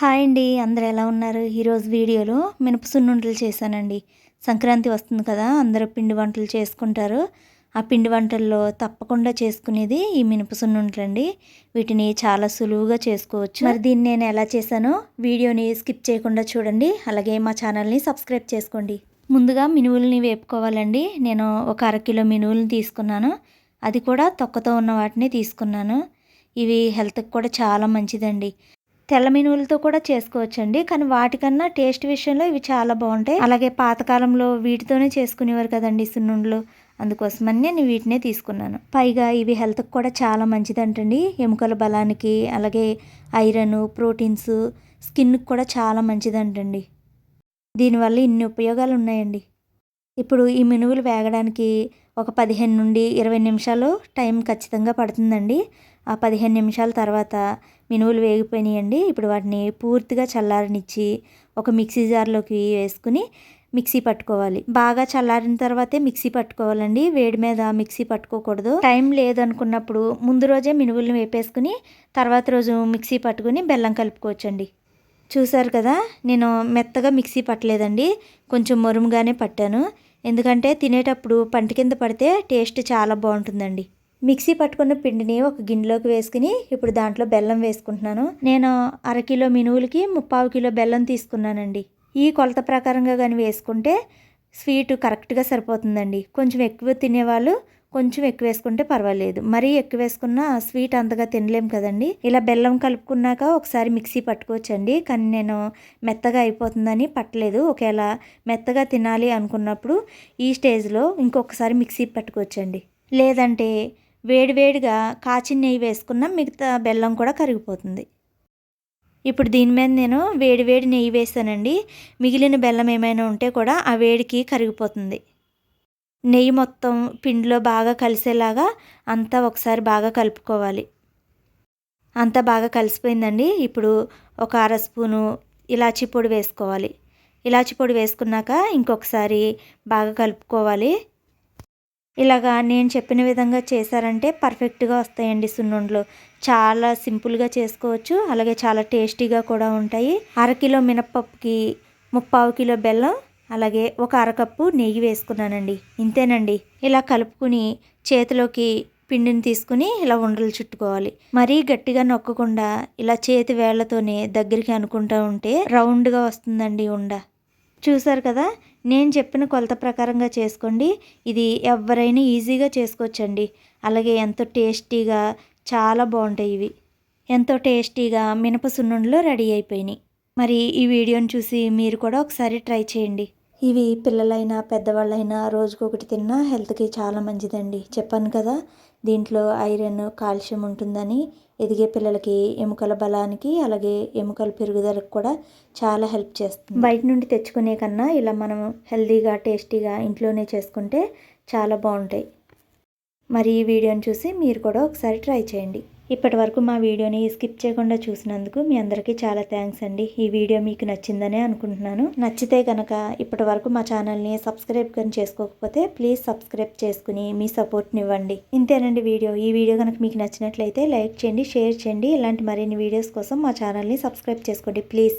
Hi అండి అందరు ఎలా ఉన్నారు? ఈరోజు వీడియోలో మినప సున్నుండలు చేశానండి. సంక్రాంతి వస్తుంది కదా అందరూ పిండి వంటలు చేసుకుంటారు. ఆ పిండి వంటల్లో తప్పకుండా చేసుకునేది ఈ మినప సున్నుండలు అండి వీటిని చాలా సులువుగా చేసుకోవచ్చు. మరి దీన్ని నేను ఎలా చేశానో వీడియోని స్కిప్ చేయకుండా చూడండి. అలాగే మా ఛానల్ని సబ్స్క్రైబ్ చేసుకోండి. ముందుగా మినువుల్ని వేపుకోవాలండి. నేను ఒక అరకిలో మినువులను తీసుకున్నాను. అది కూడా తొక్కతో ఉన్న వాటిని తీసుకున్నాను. ఇవి హెల్త్కి కూడా చాలా మంచిదండి. తెల్ల మినువులతో కూడా చేసుకోవచ్చండి. కానీ వాటికన్నా టేస్ట్ విషయంలో ఇవి చాలా బాగుంటాయి. అలాగే పాతకాలంలో వీటితోనే చేసుకునేవారు కదండి సున్నుండలు. అందుకోసమని నేను వీటినే తీసుకున్నాను. పైగా ఇవి హెల్త్కి కూడా చాలా మంచిదంటండి. ఎముకల బలానికి అలాగే ఐరన్ ప్రోటీన్స్ స్కిన్కి కూడా చాలా మంచిదంటండి. దీనివల్ల ఇన్ని ఉపయోగాలు ఉన్నాయండి. ఇప్పుడు ఈ మినువులు వేగడానికి ఒక పదిహేను నుండి ఇరవై నిమిషాలు టైం ఖచ్చితంగా పడుతుందండి. పదిహేను నిమిషాల తర్వాత మినువులు వేగిపోయినాయండి. ఇప్పుడు వాటిని పూర్తిగా చల్లారనిచ్చి ఒక మిక్సీ జార్లోకి వేసుకుని మిక్సీ పట్టుకోవాలి. బాగా చల్లారిన తర్వాతే మిక్సీ పట్టుకోవాలండి. వేడి మీద మిక్సీ పట్టుకోకూడదు. టైం లేదనుకున్నప్పుడు ముందు రోజే మినుగులను వేపేసుకుని తర్వాత రోజు మిక్సీ పట్టుకుని బెల్లం కలుపుకోవచ్చండి. చూసారు కదా నేను మెత్తగా మిక్సీ పట్టలేదండి. కొంచెం మురుముగానే పట్టాను. ఎందుకంటే తినేటప్పుడు పంట కింద పడితే టేస్ట్ చాలా బాగుంటుందండి. మిక్సీ పట్టుకున్న పిండిని ఒక గిన్నెలోకి వేసుకుని ఇప్పుడు దాంట్లో బెల్లం వేసుకుంటున్నాను. నేను అరకిలో మినువులకి ముప్పావు కిలో బెల్లం తీసుకున్నానండి. ఈ కొలత ప్రకారంగా కానీ వేసుకుంటే స్వీట్ కరెక్ట్గా సరిపోతుందండి. కొంచెం ఎక్కువ తినేవాళ్ళు కొంచెం ఎక్కువ వేసుకుంటే పర్వాలేదు. మరీ ఎక్కువ వేసుకున్న స్వీట్ అంతగా తినలేం కదండి. ఇలా బెల్లం కలుపుకున్నాక ఒకసారి మిక్సీ పట్టుకోవచ్చండి. కానీ నేను మెత్తగా అయిపోతుందని పట్టలేదు. ఒకవేళ మెత్తగా తినాలి అనుకున్నప్పుడు ఈ స్టేజ్లో ఇంకొకసారి మిక్సీ పట్టుకోవచ్చండి. లేదంటే వేడివేడిగా కాచిన నెయ్యి వేసుకున్న మిగతా బెల్లం కూడా కరిగిపోతుంది. ఇప్పుడు దీని మీద నేను వేడివేడి నెయ్యి వేసానండి. మిగిలిన బెల్లం ఏమైనా ఉంటే కూడా ఆ వేడికి కరిగిపోతుంది. నెయ్యి మొత్తం పిండిలో బాగా కలిసేలాగా అంతా ఒకసారి బాగా కలుపుకోవాలి. అంతా బాగా కలిసిపోయిందండి. ఇప్పుడు ఒక అర స్పూను ఇలాచి పొడి వేసుకోవాలి. ఇలాచి పొడి వేసుకున్నాక ఇంకొకసారి బాగా కలుపుకోవాలి. ఇలాగా నేను చెప్పిన విధంగా చేశారంటే పర్ఫెక్ట్గా వస్తాయండి సున్నుండలు. చాలా సింపుల్గా చేసుకోవచ్చు. అలాగే చాలా టేస్టీగా కూడా ఉంటాయి. అరకిలో మినప్పప్పుకి ముప్పావు కిలో బెల్లం అలాగే ఒక అరకప్పు నెయ్యి వేసుకున్నానండి. ఇంతేనండి. ఇలా కలుపుకుని చేతిలోకి పిండిని తీసుకుని ఇలా ఉండలు చుట్టుకోవాలి. మరీ గట్టిగా నొక్కకుండా ఇలా చేతి వేళ్ళతోనే దగ్గరికి అనుకుంటూ ఉంటే రౌండ్గా వస్తుందండి ఉండ. చూసారు కదా? నేను చెప్పిన కొలత ప్రకారంగా చేసుకోండి. ఇది ఎవరైనా ఈజీగా చేసుకోవచ్చండి. అలాగే ఎంతో టేస్టీగా చాలా బాగుంటాయి ఇవి. ఎంతో టేస్టీగా మినప సున్నుండలు రెడీ అయిపోయినాయి. మరి ఈ వీడియోని చూసి మీరు కూడా ఒకసారి ట్రై చేయండి. ఇవి పిల్లలైనా పెద్దవాళ్ళైనా రోజుకొకటి తిన్నా హెల్త్కి చాలా మంచిదండి. చెప్పాను కదా? దీంట్లో ఐరన్ కాల్షియం ఉంటుందని ఎదిగే పిల్లలకి ఎముకల బలానికి అలాగే ఎముకల పెరుగుదలకు కూడా చాలా హెల్ప్ చేస్తుంది. బయట నుండి తెచ్చుకునే కన్నా ఇలా మనం హెల్దీగా టేస్టీగా ఇంట్లోనే చేసుకుంటే చాలా బాగుంటాయి. మరి ఈ వీడియోని చూసి మీరు కూడా ఒకసారి ట్రై చేయండి. ఇప్పటి వరకు మా వీడియోని స్కిప్ చేయకుండా చూసినందుకు మీ అందరికీ చాలా థ్యాంక్స్ అండి. ఈ వీడియో మీకు నచ్చిందనే అనుకుంటున్నాను. నచ్చితే కనుక ఇప్పటి వరకు మా ఛానల్ని సబ్స్క్రైబ్ కానీ చేసుకోకపోతే ప్లీజ్ సబ్స్క్రైబ్ చేసుకుని మీ సపోర్ట్ని ఇవ్వండి. ఇంతేనండి వీడియో. ఈ వీడియో కనుక మీకు నచ్చినట్లయితే లైక్ చేయండి షేర్ చేయండి. ఇలాంటి మరిన్ని వీడియోస్ కోసం మా ఛానల్ని సబ్స్క్రైబ్ చేసుకోండి ప్లీజ్.